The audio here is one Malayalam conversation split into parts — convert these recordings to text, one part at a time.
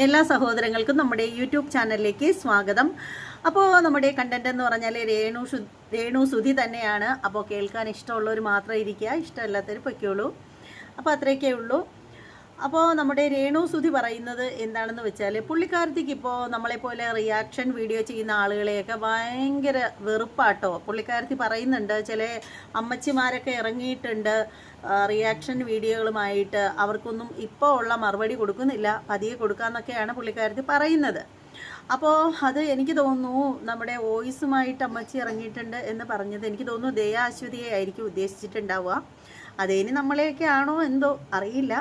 എല്ലാ സഹോദരങ്ങൾക്കും നമ്മുടെ യൂട്യൂബ് ചാനലിലേക്ക് സ്വാഗതം. അപ്പോൾ നമ്മുടെ കണ്ടന്റ് എന്ന് പറഞ്ഞാൽ രേണു ശു രേണു സുധി തന്നെയാണ്. അപ്പോൾ കേൾക്കാൻ ഇഷ്ടമുള്ളവർ മാത്രം ഇരിക്കുക. ഇഷ്ടമല്ലാത്തവർ പൊയ്ക്കോളൂ. അപ്പോൾ അത്രയൊക്കെ ഉള്ളൂ. അപ്പോൾ നമ്മുടെ രേണു സുധി പറയുന്നത് എന്താണെന്ന് വെച്ചാൽ പുള്ളിക്കാരത്തിക്ക് ഇപ്പോൾ നമ്മളെപ്പോലെ റിയാക്ഷൻ വീഡിയോ ചെയ്യുന്ന ആളുകളെയൊക്കെ ഭയങ്കര വെറുപ്പാട്ടോ. പുള്ളിക്കാരത്തി പറയുന്നുണ്ട് ചില അമ്മച്ചിമാരൊക്കെ ഇറങ്ങിയിട്ടുണ്ട് റിയാക്ഷൻ വീഡിയോകളുമായിട്ട് അവർക്കൊന്നും ഇപ്പോൾ ഉള്ള മറുപടി കൊടുക്കുന്നില്ല പതിയെ കൊടുക്കാമെന്നൊക്കെയാണ് പുള്ളിക്കാരത്തി പറയുന്നത്. അപ്പോൾ അത് എനിക്ക് തോന്നുന്നു നമ്മുടെ വോയിസുമായിട്ട് അമ്മച്ചി ഇറങ്ങിയിട്ടുണ്ട് എന്ന് പറഞ്ഞത് എനിക്ക് തോന്നുന്നു ദയ അശ്വതിയെ ആയിരിക്കും ഉദ്ദേശിച്ചിട്ടുണ്ടാവുക. അതേനി നമ്മളെയൊക്കെ ആണോ എന്തോ അറിയില്ല.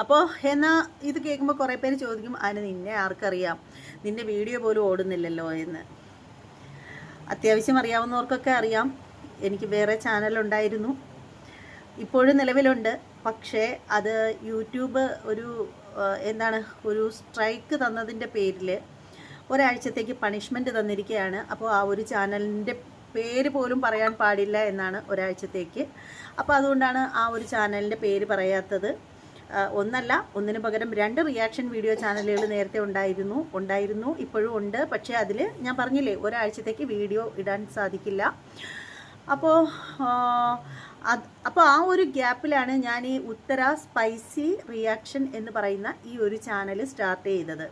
അപ്പോൾ എന്നാൽ ഇത് കേൾക്കുമ്പോൾ കുറേ പേര് ചോദിക്കും അതിന് നിന്നെ ആർക്കറിയാം? നിന്റെ വീഡിയോ പോലും ഓടുന്നില്ലല്ലോ എന്ന്. അത്യാവശ്യം അറിയാവുന്നവർക്കൊക്കെ അറിയാം. എനിക്ക് വേറെ ചാനലുണ്ടായിരുന്നു ഇപ്പോഴും നിലവിലുണ്ട്. പക്ഷേ അത് യൂട്യൂബ് ഒരു എന്താണ് ഒരു സ്ട്രൈക്ക് തന്നതിന്റെ പേരിൽ ഒരാഴ്ചത്തേക്ക് പണിഷ്മെന്റ് തന്നിരിക്കുകയാണ് അപ്പോൾ ആ ഒരു ചാനലിന്റെ പേര് പോലും പറയാൻ പാടില്ല എന്നാണ് ഒരാഴ്ചത്തേക്ക്. അപ്പോൾ അതുകൊണ്ടാണ് ആ ഒരു ചാനലിന്റെ പേര് പറയാത്തത്. ഒന്നല്ല ഒന്നിന് പകരം രണ്ട് റിയാക്ഷൻ വീഡിയോ ചാനലുകൾ നേരത്തെ ഉണ്ടായിരുന്നു ഉണ്ടായിരുന്നു ഇപ്പോഴും ഉണ്ട്. പക്ഷേ അതിൽ ഞാൻ പറഞ്ഞില്ലേ ഒരാഴ്ചത്തേക്ക് വീഡിയോ ഇടാൻ സാധിക്കില്ല. അപ്പോൾ അത് അപ്പോൾ ആ ഒരു ഗ്യാപ്പിലാണ് ഞാൻ ഈ ഉത്തര സ്പൈസി റിയാക്ഷൻ എന്ന് പറയുന്ന ഈ ഒരു ചാനൽ സ്റ്റാർട്ട് ചെയ്തത്.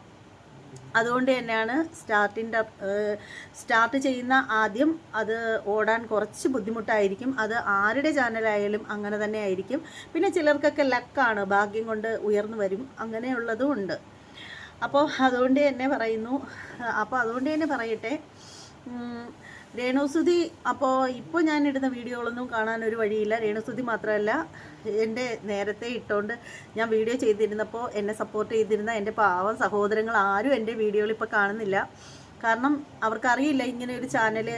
അതുകൊണ്ട് തന്നെയാണ് സ്റ്റാർട്ടിന്റെ സ്റ്റാർട്ട് ചെയ്യുന്ന ആദ്യം അത് ഓടാൻ കുറച്ച് ബുദ്ധിമുട്ടായിരിക്കും. അത് ആരുടെ ചാനലായാലും അങ്ങനെ തന്നെ ആയിരിക്കും. പിന്നെ ചിലർക്കൊക്കെ ലക്കാണ് ഭാഗ്യം കൊണ്ട് ഉയർന്നു വരും. അങ്ങനെയുള്ളതും ഉണ്ട്. അപ്പോൾ അതുകൊണ്ട് തന്നെ പറയുന്നു. അപ്പോൾ അതുകൊണ്ട് തന്നെ പറയട്ടെ. രേണുസുതി അപ്പോൾ ഇപ്പോൾ ഞാൻ ഇടുന്ന വീഡിയോകളൊന്നും കാണാൻ ഒരു വഴിയില്ല. രേണുസുതി മാത്രമല്ല എന്റെ നേരത്തെ ഇട്ടുകൊണ്ട് ഞാൻ വീഡിയോ ചെയ്തിരുന്നപ്പോൾ എന്നെ സപ്പോർട്ട് ചെയ്തിരുന്ന എന്റെ പാവം സഹോദരങ്ങൾ ആരും എന്റെ വീഡിയോകൾ ഇപ്പോൾ കാണുന്നില്ല. കാരണം അവർക്കറിയില്ല ഇങ്ങനെ ഒരു ചാനൽ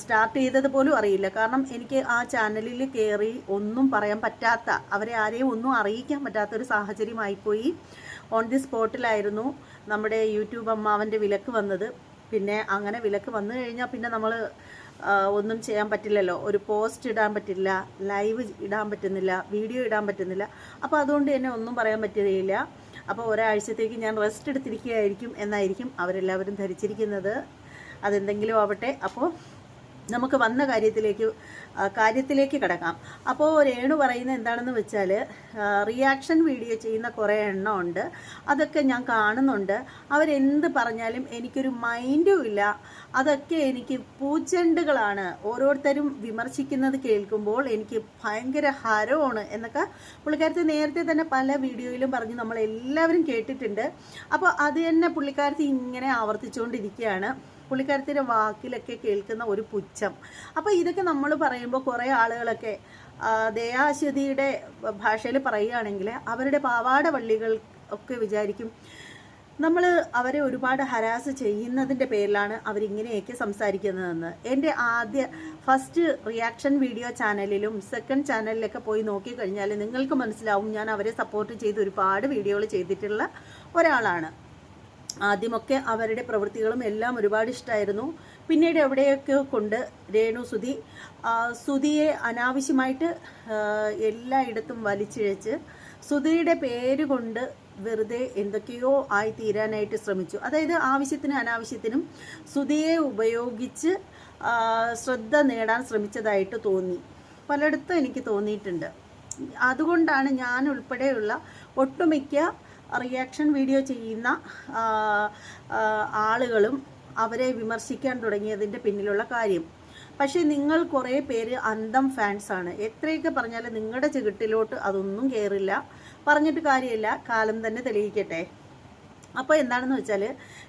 സ്റ്റാർട്ട് ചെയ്തത് പോലും അറിയില്ല. കാരണം എനിക്ക് ആ ചാനലിൽ കയറി ഒന്നും പറയാൻ പറ്റാത്ത അവരെ ആരെയും ഒന്നും അറിയിക്കാൻ പറ്റാത്ത ഒരു സാഹചര്യമായിപ്പോയി ഓൺ ദി സ്പോട്ടിലായിരുന്നു നമ്മുടെ യൂട്യൂബ് അമ്മാവന്റെ വിലക്ക് വന്നത്. പിന്നെ അങ്ങനെ വിലക്ക് വന്നു കഴിഞ്ഞാൽ പിന്നെ നമ്മൾ ഒന്നും ചെയ്യാൻ പറ്റില്ലല്ലോ. ഒരു പോസ്റ്റ് ഇടാൻ പറ്റില്ല ലൈവ് ഇടാൻ പറ്റുന്നില്ല വീഡിയോ ഇടാൻ പറ്റുന്നില്ല. അപ്പോൾ അതുകൊണ്ട് തന്നെ ഒന്നും പറയാൻ പറ്റുകയില്ല. അപ്പോൾ ഒരാഴ്ചത്തേക്ക് ഞാൻ റെസ്റ്റ് എടുത്തിരിക്കുകയായിരിക്കും എന്നായിരിക്കും അവരെല്ലാവരും ധരിച്ചിരിക്കുന്നത്. അതെന്തെങ്കിലും ആവട്ടെ. അപ്പോൾ നമുക്ക് വന്ന കാര്യത്തിലേക്ക് കാര്യത്തിലേക്ക് കിടക്കാം. അപ്പോൾ രേണു പറയുന്നത് എന്താണെന്ന് വെച്ചാൽ റിയാക്ഷൻ വീഡിയോ ചെയ്യുന്ന കുറേ എണ്ണം ഉണ്ട്. അതൊക്കെ ഞാൻ കാണുന്നുണ്ട്. അവരെന്ത് പറഞ്ഞാലും എനിക്കൊരു മൈൻഡും ഇല്ല. അതൊക്കെ എനിക്ക് പൂച്ചെണ്ടുകളാണ്. ഓരോരുത്തരും വിമർശിക്കുന്നത് കേൾക്കുമ്പോൾ എനിക്ക് ഭയങ്കര ഹരമാണ് എന്നൊക്കെ പുള്ളിക്കാരത്തി നേരത്തെ തന്നെ പല വീഡിയോയിലും പറഞ്ഞ് നമ്മൾ എല്ലാവരും കേട്ടിട്ടുണ്ട്. അപ്പോൾ അത് തന്നെ പുള്ളിക്കാരത്തി ഇങ്ങനെ ആവർത്തിച്ചുകൊണ്ടിരിക്കുകയാണ്. പുള്ളിക്കാരത്തിന്റെ വാക്കിലൊക്കെ കേൾക്കുന്ന ഒരു പുച്ഛം. അപ്പോൾ ഇതൊക്കെ നമ്മൾ പറയുമ്പോൾ കുറേ ആളുകളൊക്കെ ദയാശ്വതിയുടെ ഭാഷയിൽ പറയുകയാണെങ്കിൽ അവരുടെ പാവാട വള്ളികൾ ഒക്കെ വിചാരിക്കും നമ്മൾ അവരെ ഒരുപാട് ഹരാസ് ചെയ്യുന്നതിന്റെ പേരിലാണ് അവരിങ്ങനെയൊക്കെ സംസാരിക്കുന്നതെന്ന്. എന്റെ ആദ്യ ഫസ്റ്റ് റിയാക്ഷൻ വീഡിയോ ചാനലിലും സെക്കൻഡ് ചാനലിലൊക്കെ പോയി നോക്കിക്കഴിഞ്ഞാൽ നിങ്ങൾക്ക് മനസ്സിലാവും ഞാൻ അവരെ സപ്പോർട്ട് ചെയ്ത് ഒരുപാട് വീഡിയോകൾ ചെയ്തിട്ടുള്ള ഒരാളാണ്. ആദ്യമൊക്കെ അവരുടെ പ്രവൃത്തികളും എല്ലാം ഒരുപാട് ഇഷ്ടമായിരുന്നു പിന്നീട് എവിടെയൊക്കെ കൊണ്ട് രേണു സുധി സുധിയെ അനാവശ്യമായിട്ട് എല്ലായിടത്തും വലിച്ചിഴച്ച് സുധിയുടെ പേര് കൊണ്ട് വെറുതെ എന്തൊക്കെയോ ആയി തീരാനായിട്ട് ശ്രമിച്ചു. അതായത് ആവശ്യത്തിനും അനാവശ്യത്തിനും സുധിയെ ഉപയോഗിച്ച് ശ്രദ്ധ നേടാൻ ശ്രമിച്ചതായിട്ട് തോന്നി. പലയിടത്തും എനിക്ക് തോന്നിയിട്ടുണ്ട്. അതുകൊണ്ടാണ് ഞാൻ ഉൾപ്പെടെയുള്ള ഒട്ടുമിക്ക റിയാക്ഷൻ വീഡിയോ ചെയ്യുന്ന ആളുകളും അവരെ വിമർശിക്കാൻ തുടങ്ങിയതിന്റെ പിന്നിലുള്ള കാര്യം. പക്ഷേ നിങ്ങൾ കുറേ പേര് അന്തം ഫാൻസാണ് എത്രയൊക്കെ പറഞ്ഞാലും നിങ്ങളുടെ ചികിട്ടിലോട്ട് അതൊന്നും കയറില്ല പറഞ്ഞിട്ട് കാര്യമില്ല. കാലം തന്നെ തെളിയിക്കട്ടെ. അപ്പോൾ എന്താണെന്ന് വെച്ചാൽ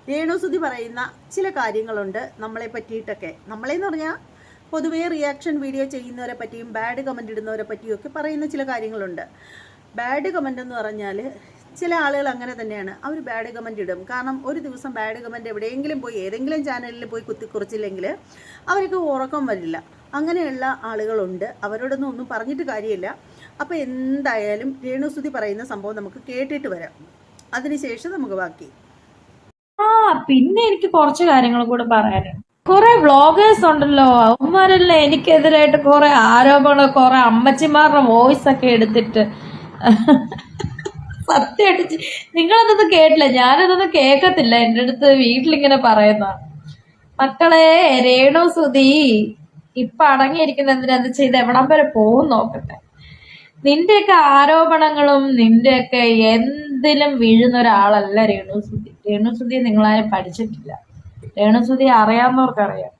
രേണുസുതി പറയുന്ന ചില കാര്യങ്ങളുണ്ട് നമ്മളെ പറ്റിയിട്ടൊക്കെ. നമ്മളെന്ന് പറഞ്ഞാൽ പൊതുവേ റിയാക്ഷൻ വീഡിയോ ചെയ്യുന്നവരെ പറ്റിയും ബാഡ് കമന്റ് ഇടുന്നവരെ പറ്റിയും ഒക്കെ പറയുന്ന ചില കാര്യങ്ങളുണ്ട്. ബാഡ് കമന്റ് എന്ന് പറഞ്ഞാൽ ചില ആളുകൾ അങ്ങനെ തന്നെയാണ്. അവർ ബാഡ് കമന്റ് ഇടും. കാരണം ഒരു ദിവസം ബാഡ് കമന്റ് എവിടെയെങ്കിലും പോയി ഏതെങ്കിലും ചാനലിൽ പോയി കുത്തിക്കുറിച്ചില്ലെങ്കിൽ അവർക്ക് ഉറക്കം വരില്ല. അങ്ങനെയുള്ള ആളുകളുണ്ട്. അവരോടൊന്നും ഒന്നും പറഞ്ഞിട്ട് കാര്യമില്ല. അപ്പോൾ എന്തായാലും രേണുസുതി പറയുന്ന സംഭവം നമുക്ക് കേട്ടിട്ട് വരാം. അതിനുശേഷം നമുക്ക് ബാക്കി. ആ പിന്നെ എനിക്ക് കുറച്ച് കാര്യങ്ങളും കൂടെ പറയാനുണ്ട്. കുറെ വ്ളോഗേഴ്സ് ഉണ്ടല്ലോ. അവന്മാരെല്ലാം എനിക്കെതിരായിട്ട് കുറെ ആരോപണങ്ങൾ കുറെ അമ്മച്ചിമാരുടെ വോയിസ് ഒക്കെ എടുത്തിട്ട്. സത്യമായിട്ട് നിങ്ങളതൊന്നും കേട്ടില്ല. ഞാനതൊന്നും കേൾക്കത്തില്ല. എന്റെ അടുത്ത് വീട്ടിലിങ്ങനെ പറയുന്ന. മക്കളെ രേണു സുധി ഇപ്പൊ അടങ്ങിയിരിക്കുന്ന എന്തിനാന്ന് ചെയ്ത് എവിടം വരെ പോകും നോക്കട്ടെ. നിന്റെയൊക്കെ ആരോപണങ്ങളും നിന്റെയൊക്കെ എന്തിലും വീഴുന്ന ഒരാളല്ല രേണു സുധി. രേണു സുധി നിങ്ങളാരും പഠിച്ചിട്ടില്ല. രേണു സുധി അറിയാവുന്നവർക്കറിയാം.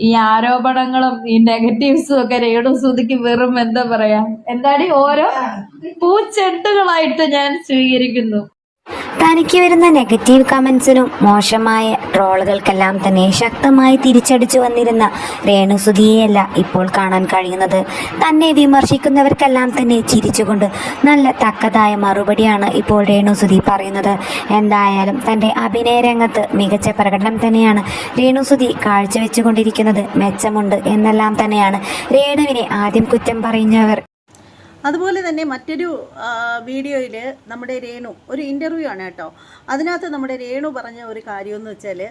ഈ ആരോപണങ്ങളും ഈ നെഗറ്റീവ്സും ഒക്കെ രേണുസുതിക്ക് വെറും എന്താ പറയാ? എന്താടി ഓരോ പൂച്ചെണ്ടുകളായിട്ട് ഞാൻ സ്വീകരിക്കുന്നു. തനിക്ക് വരുന്ന നെഗറ്റീവ് കമൻസിനും മോശമായ ട്രോളുകൾക്കെല്ലാം തന്നെ ശക്തമായി തിരിച്ചടിച്ചു വന്നിരുന്ന രേണുസുതിയെയല്ല ഇപ്പോൾ കാണാൻ കഴിയുന്നത്. തന്നെ വിമർശിക്കുന്നവർക്കെല്ലാം തന്നെ ചിരിച്ചുകൊണ്ട് നല്ല തക്കതായ മറുപടിയാണ് ഇപ്പോൾ രേണുസുതി പറയുന്നത്. എന്തായാലും തന്റെ അഭിനയ രംഗത്ത് മികച്ച പ്രകടനം തന്നെയാണ് രേണുസുതി കാഴ്ചവെച്ചുകൊണ്ടിരിക്കുന്നത് മെച്ചമുണ്ട് എന്നെല്ലാം തന്നെയാണ്. രേണുവിനെ ആദ്യം കുറ്റം പറയുന്നവർ അതുപോലെ തന്നെ മറ്റൊരു വീഡിയോയിൽ നമ്മുടെ രേണു ഒരു ഇന്റർവ്യൂ ആണ് കേട്ടോ. അതിനകത്ത് നമ്മുടെ രേണു പറഞ്ഞ ഒരു കാര്യമെന്ന് വെച്ചാൽ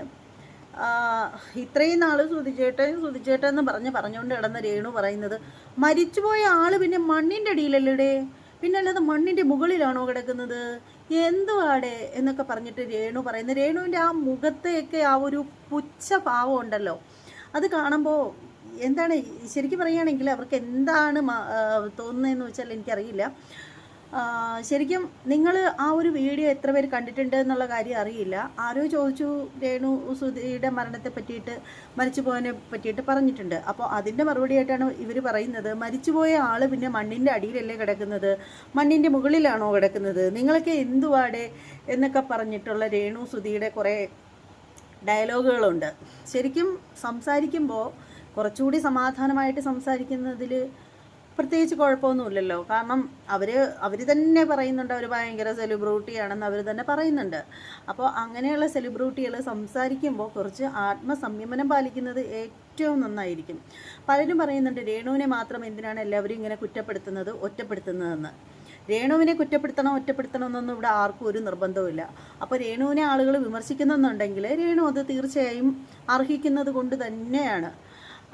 ഇത്രയും നാൾ സുതിച്ചേട്ടൻ സുതിച്ചേട്ടൻ എന്ന് പറഞ്ഞ് പറഞ്ഞുകൊണ്ട് കിടന്ന രേണു പറയുന്നത് മരിച്ചുപോയ ആൾ പിന്നെ മണ്ണിന്റെ അടിയിലല്ലേ പിന്നെ അല്ലാതെ മണ്ണിന്റെ മുകളിലാണോ കിടക്കുന്നത്? എന്തുവാടെ? എന്നൊക്കെ പറഞ്ഞിട്ട് രേണു പറയുന്നത് രേണുവിന്റെ ആ മുഖത്തെയൊക്കെ ആ ഒരു പുച്ഛ ഭാവം ഉണ്ടല്ലോ. അത് കാണുമ്പോൾ എന്താണ് ശരിക്കും പറയുകയാണെങ്കിൽ അവർക്ക് എന്താണ് തോന്നുന്നതെന്ന് വെച്ചാൽ എനിക്കറിയില്ല. ശരിക്കും നിങ്ങൾ ആ ഒരു വീഡിയോ എത്ര പേര് കണ്ടിട്ടുണ്ട് എന്നുള്ള കാര്യം അറിയില്ല. ആരോ ചോദിച്ചു രേണു സുധിയുടെ മരണത്തെ പറ്റിയിട്ട് മരിച്ചുപോയതിനെ പറ്റിയിട്ട് പറഞ്ഞിട്ടുണ്ട്. അപ്പോൾ അതിന്റെ മറുപടിയായിട്ടാണ് ഇവർ പറയുന്നത്. മരിച്ചുപോയ ആൾ പിന്നെ മണ്ണിന്റെ അടിയിലല്ലേ കിടക്കുന്നത്? മണ്ണിന്റെ മുകളിലാണോ കിടക്കുന്നത്? നിങ്ങളൊക്കെ എന്തുവാടെ എന്നൊക്കെ പറഞ്ഞിട്ടുള്ള രേണു സുധിയുടെ കുറേ ഡയലോഗുകളുണ്ട്. ശരിക്കും സംസാരിക്കുമ്പോൾ കുറച്ചുകൂടി സമാധാനമായിട്ട് സംസാരിക്കുന്നതിൽ പ്രത്യേകിച്ച് കുഴപ്പമൊന്നുമില്ലല്ലോ. കാരണം അവർ അവർ തന്നെ പറയുന്നുണ്ട് അവർ ഭയങ്കര സെലിബ്രിറ്റിയാണെന്ന് അവർ തന്നെ പറയുന്നുണ്ട്. അപ്പോൾ അങ്ങനെയുള്ള സെലിബ്രിറ്റികൾ സംസാരിക്കുമ്പോൾ കുറച്ച് ആത്മസംയമനം പാലിക്കുന്നത് ഏറ്റവും നന്നായിരിക്കും. പലരും പറയുന്നുണ്ട് രേണുവിനെ മാത്രം എന്തിനാണ് എല്ലാവരും ഇങ്ങനെ കുറ്റപ്പെടുത്തുന്നത് ഒറ്റപ്പെടുത്തുന്നതെന്ന്. രേണുവിനെ കുറ്റപ്പെടുത്തണം ഒറ്റപ്പെടുത്തണമെന്നൊന്നും ഇവിടെ ആർക്കും ഒരു നിർബന്ധവുമില്ല. അപ്പോൾ രേണുവിനെ ആളുകൾ വിമർശിക്കുന്നുണ്ടെങ്കിൽ രേണു അത് തീർച്ചയായും അർഹിക്കുന്നത് കൊണ്ട് തന്നെയാണ്.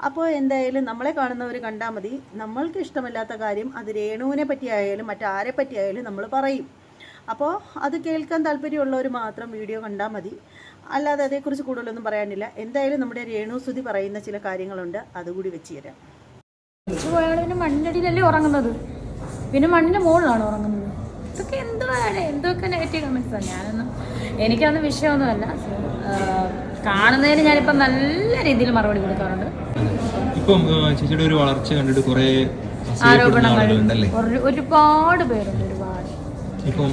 അപ്പോൾ എന്തായാലും നമ്മളെ കാണുന്നവർ കണ്ടാൽ മതി. നമ്മൾക്ക് ഇഷ്ടമില്ലാത്ത കാര്യം അത് രേണുവിനെ പറ്റിയായാലും മറ്റാരെ പറ്റിയായാലും നമ്മൾ പറയും. അപ്പോൾ അത് കേൾക്കാൻ താല്പര്യമുള്ളവർ മാത്രം വീഡിയോ കണ്ടാൽ മതി. അല്ലാതെ അതേക്കുറിച്ച് കൂടുതലൊന്നും പറയാനില്ല. എന്തായാലും നമ്മുടെ രേണു സുതി പറയുന്ന ചില കാര്യങ്ങളുണ്ട്. അതുകൂടി വെച്ച് തരാം. പിന്നെ മണ്ണിനടിയിലല്ലേ ഉറങ്ങുന്നത്? പിന്നെ മണ്ണിന്റെ മുകളിലാണ് ഉറങ്ങുന്നത്? ഇതൊക്കെ എന്തുവാണ്? എന്തൊക്കെ നെഗറ്റീവ് കമൻസാണ് ഞാനൊന്നും എനിക്കൊന്നും വിഷയമൊന്നുമല്ല. കാണുന്നതിന് ഞാനിപ്പം നല്ല രീതിയിൽ മറുപടി കൊടുക്കാറുണ്ട്. ഇപ്പം ചേച്ചിയുടെ ഒരു വളർച്ച കണ്ടിട്ട് കുറെ ആരോപണങ്ങൾ ഒരുപാട് പേരുണ്ട് ഒരുപാട്. ഇപ്പം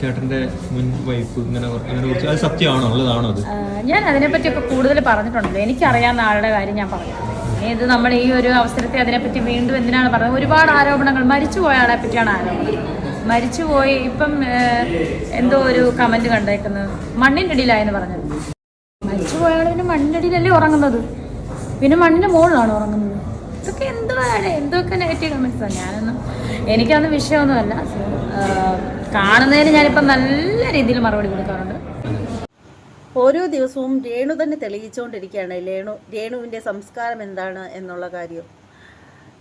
ചേട്ടന്റെ മുൻ വൈഫ് ഇങ്ങനെ കുറെ- അങ്ങനെ കുറിച്ച് അത് സത്യമാണോ? ഉള്ളതാണോ അത്? ആഹ് ഞാൻ അതിനെപ്പറ്റിയൊക്കെ കൂടുതൽ പറഞ്ഞിട്ടുണ്ടല്ലോ എനിക്കറിയാവുന്ന ആളുടെ കാര്യം ഞാൻ പറഞ്ഞു ഇത് നമ്മൾ ഈ ഒരു അവസരത്തെ അതിനെപ്പറ്റി വീണ്ടും എന്തിനാണ് പറഞ്ഞത്? ഒരുപാട് ആരോപണങ്ങൾ. മരിച്ചുപോയ ആളെ പറ്റിയാണ് ആരോപണം. മരിച്ചുപോയി ഇപ്പം എന്തോ ഒരു കമന്റ് കണ്ടേക്കുന്നത്. മണ്ണിന്റെ ഇടയിലായെന്ന് പറഞ്ഞത്. മരിച്ചുപോയ പോയാണ് പിന്നെ മണ്ണിനടിയിലല്ലേ ഉറങ്ങുന്നത്. പിന്നെ മണ്ണിന്റെ മുകളിലാണ് ഉറങ്ങുന്നത്. ഇതൊക്കെ എന്തുവാണ് എന്തൊക്കെ നെഗറ്റീവ് കമൻസാണ് ഞാനൊന്നും എനിക്കതൊന്നും വിഷയമൊന്നുമല്ല. കാണുന്നതിന് ഞാനിപ്പം നല്ല രീതിയിൽ മറുപടി കൊടുക്കാറുണ്ട്. ഓരോ ദിവസവും രേണു തന്നെ തെളിയിച്ചുകൊണ്ടിരിക്കുകയാണ്. രേണു രേണുവിന്റെ സംസ്കാരം എന്താണ് എന്നുള്ള കാര്യം.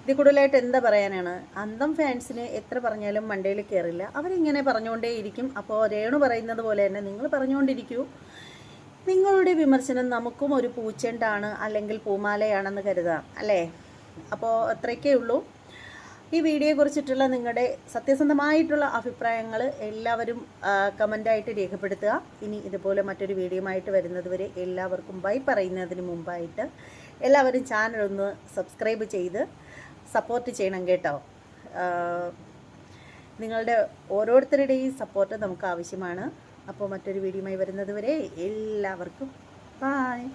ഇത് കൂടുതലായിട്ട് എന്താ പറയാനാണ്? അന്തം ഫാൻസിന് എത്ര പറഞ്ഞാലും മണ്ടയിൽ കയറില്ല അവരിങ്ങനെ പറഞ്ഞുകൊണ്ടേയിരിക്കും. അപ്പോൾ രേണു പറയുന്നത് പോലെ തന്നെ നിങ്ങൾ പറഞ്ഞുകൊണ്ടിരിക്കൂ. നിങ്ങളുടെ വിമർശനം നമുക്കും ഒരു പൂച്ചെണ്ടാണ് അല്ലെങ്കിൽ പൂമാലയാണെന്ന് കരുതാം അല്ലേ? അപ്പോൾ അത്രയൊക്കെ ഉള്ളൂ. ഈ വീഡിയോയെ കുറിച്ചിട്ടുള്ള നിങ്ങളുടെ സത്യസന്ധമായിട്ടുള്ള അഭിപ്രായങ്ങൾ എല്ലാവരും കമന്റായിട്ട് രേഖപ്പെടുത്തുക. ഇനി ഇതുപോലെ മറ്റൊരു വീഡിയോയുമായിട്ട് വരുന്നതുവരെ എല്ലാവർക്കും ബൈ പറയുന്നതിന് മുമ്പായിട്ട് എല്ലാവരും ചാനൽ ഒന്ന് സബ്സ്ക്രൈബ് ചെയ്ത് സപ്പോർട്ട് ചെയ്യണം കേട്ടോ. നിങ്ങളുടെ ഓരോരുത്തരുടെയും സപ്പോർട്ട് നമുക്ക് ആവശ്യമാണ്. അപ്പോൾ മറ്റൊരു വീഡിയോയുമായി വരുന്നത് വരെ എല്ലാവർക്കും ബായ്